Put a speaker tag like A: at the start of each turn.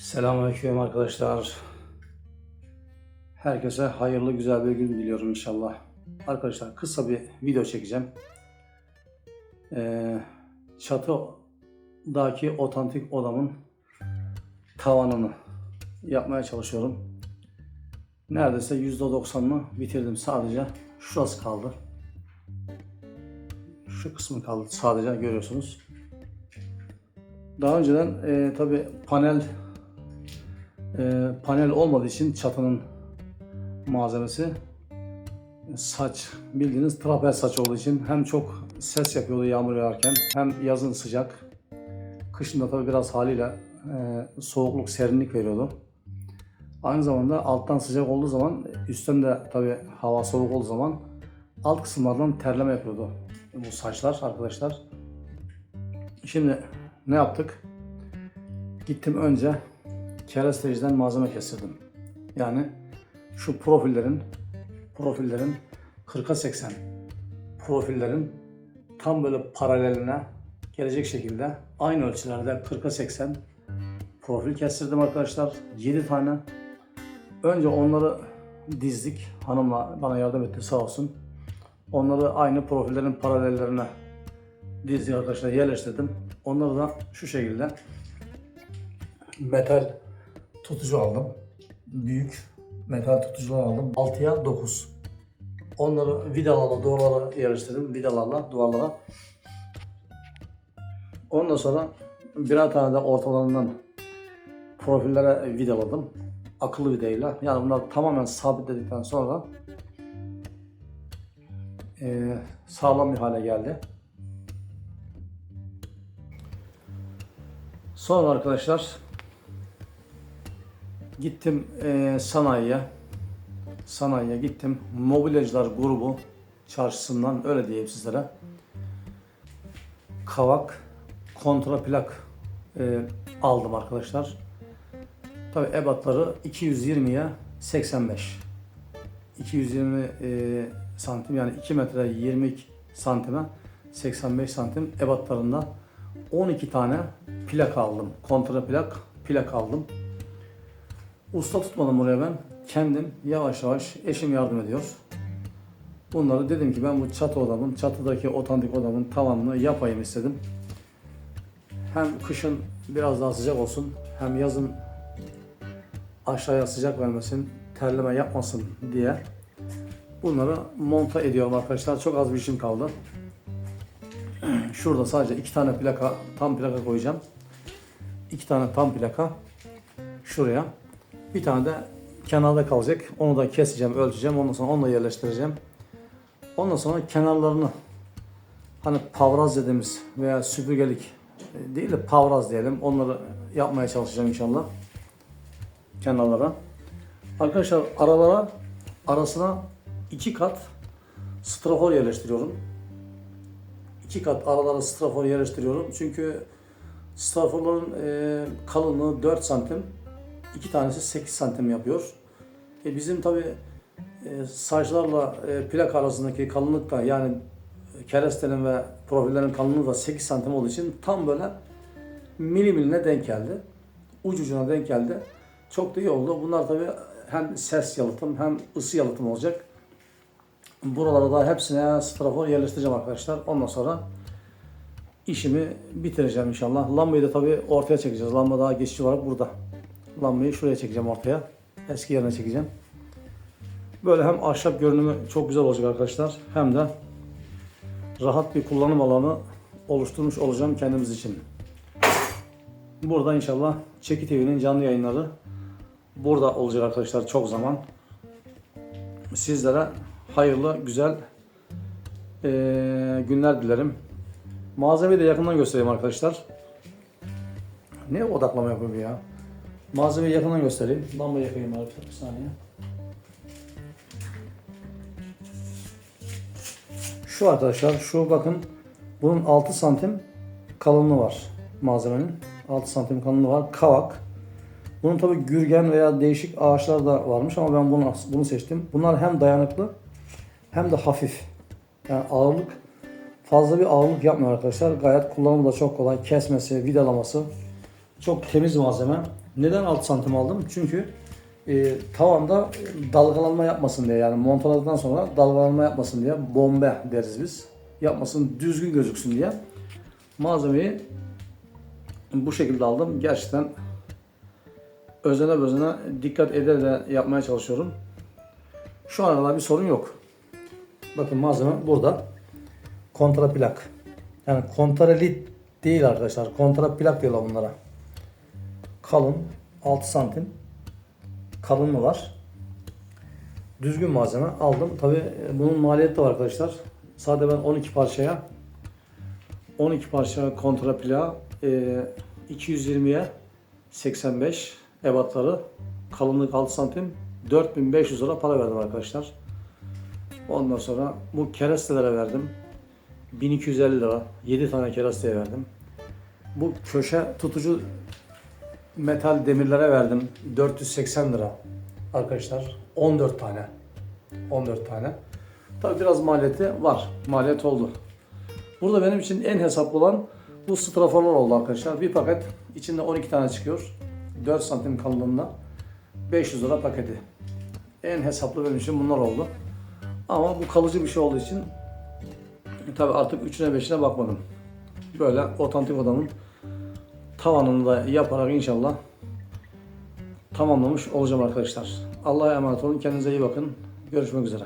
A: Selamünaleyküm arkadaşlar. Herkese hayırlı güzel bir gün diliyorum inşallah. Arkadaşlar kısa bir video çekeceğim. Ee, çatıdaki otantik odamın tavanını yapmaya çalışıyorum. Neredeyse %90'ını bitirdim. Sadece şurası kaldı. Şu kısmı kaldı sadece görüyorsunuz. Daha önceden e, tabi panel e, panel olmadığı için çatının malzemesi saç bildiğiniz trapez saç olduğu için hem çok ses yapıyordu yağmur yağarken hem yazın sıcak kışın da tabi biraz haliyle e, soğukluk serinlik veriyordu. Aynı zamanda alttan sıcak olduğu zaman üstten de tabi hava soğuk olduğu zaman alt kısımlardan terleme yapıyordu bu saçlar arkadaşlar. Şimdi ne yaptık? Gittim önce keresteciden malzeme kestirdim. Yani şu profillerin profillerin 40'a 80 profillerin tam böyle paraleline gelecek şekilde aynı ölçülerde 40'a 80 profil kestirdim arkadaşlar. 7 tane. Önce onları dizdik. Hanımla bana yardım etti sağ olsun. Onları aynı profillerin paralellerine dizdik arkadaşlar yerleştirdim. Onları da şu şekilde metal tutucu aldım. Büyük metal tutucular aldım. 6'ya 9. Onları vidalarla duvarlara yerleştirdim. Vidalarla duvarlara. Ondan sonra birer tane de ortalarından profillere vidaladım. Akıllı vidayla. Yani bunlar tamamen sabitledikten sonra eee, sağlam bir hale geldi. Sonra arkadaşlar gittim eee, sanayiye. Sanayiye gittim. Mobilyacılar grubu çarşısından öyle diyeyim sizlere. Kavak kontraplak eee, aldım arkadaşlar. Tabi ebatları 220'ye 85. 220 eee, santim yani 2 metre 20 santime 85 santim ebatlarında 12 tane plak aldım. Kontra plak, plak aldım. Usta tutmadım buraya ben. Kendim yavaş yavaş eşim yardım ediyor. Bunları dedim ki ben bu çatı odamın, çatıdaki otantik odamın tavanını yapayım istedim. Hem kışın biraz daha sıcak olsun, hem yazın aşağıya sıcak vermesin, terleme yapmasın diye bunları monta ediyorum arkadaşlar. Çok az bir işim kaldı. Şurada sadece iki tane plaka, tam plaka koyacağım. İki tane tam plaka şuraya. Bir tane de kenarda kalacak. Onu da keseceğim, ölçeceğim. Ondan sonra onu da yerleştireceğim. Ondan sonra kenarlarını hani pavraz dediğimiz veya süpürgelik e, değil de pavraz diyelim. Onları yapmaya çalışacağım inşallah. Kenarlara. Arkadaşlar aralara arasına iki kat strafor yerleştiriyorum iki kat aralara strafor yerleştiriyorum. Çünkü straforların e, kalınlığı 4 santim. İki tanesi 8 santim yapıyor. E, bizim tabi e, saçlarla e, plak arasındaki kalınlık da yani kerestenin ve profillerin kalınlığı da 8 santim olduğu için tam böyle milimiline denk geldi. Ucucuna denk geldi. Çok da iyi oldu. Bunlar tabi hem ses yalıtım hem ısı yalıtım olacak. Buralara da hepsine strafor yerleştireceğim arkadaşlar. Ondan sonra işimi bitireceğim inşallah. Lambayı da tabii ortaya çekeceğiz. Lamba daha geçici olarak burada. Lambayı şuraya çekeceğim ortaya. Eski yerine çekeceğim. Böyle hem ahşap görünümü çok güzel olacak arkadaşlar. Hem de rahat bir kullanım alanı oluşturmuş olacağım kendimiz için. Burada inşallah Çeki TV'nin canlı yayınları burada olacak arkadaşlar çok zaman. Sizlere hayırlı, güzel eee, günler dilerim. Malzemeyi de yakından göstereyim arkadaşlar. Ne odaklama yapıyor ya? Malzemeyi yakından göstereyim. Lamba yakayım arkadaşlar bir saniye. Şu arkadaşlar, şu bakın. Bunun 6 santim kalınlığı var malzemenin. 6 santim kalınlığı var. Kavak. Bunun tabi gürgen veya değişik ağaçlar da varmış ama ben bunu bunu seçtim. Bunlar hem dayanıklı hem de hafif. Yani ağırlık fazla bir ağırlık yapmıyor arkadaşlar. Gayet kullanımı da çok kolay. Kesmesi, vidalaması çok temiz malzeme. Neden 6 santim aldım? Çünkü e, tavanda dalgalanma yapmasın diye yani montaladıktan sonra dalgalanma yapmasın diye bombe deriz biz. Yapmasın düzgün gözüksün diye malzemeyi bu şekilde aldım. Gerçekten özene özene dikkat ede de yapmaya çalışıyorum. Şu kadar bir sorun yok. Bakın malzeme burada. Kontra plak. Yani kontralit değil arkadaşlar. Kontra plak diyorlar bunlara. Kalın 6 santim kalınlığı var. Düzgün malzeme aldım. Tabi bunun maliyeti var arkadaşlar. Sadece ben 12 parçaya 12 parça kontra plağı e, 220'ye 85 ebatları kalınlık 6 santim 4500 lira para verdim arkadaşlar. Ondan sonra bu kerestelere verdim. 1250 lira. 7 tane keresteye verdim. Bu köşe tutucu metal demirlere verdim. 480 lira. Arkadaşlar 14 tane. 14 tane. Tabi biraz maliyeti var. Maliyet oldu. Burada benim için en hesaplı olan bu straforlar oldu arkadaşlar. Bir paket içinde 12 tane çıkıyor. 4 santim kalınlığında. 500 lira paketi. En hesaplı benim için bunlar oldu. Ama bu kalıcı bir şey olduğu için tabi artık 3'üne 5'ine bakmadım. Böyle otantik odanın tavanını da yaparak inşallah tamamlamış olacağım arkadaşlar. Allah'a emanet olun. Kendinize iyi bakın. Görüşmek üzere.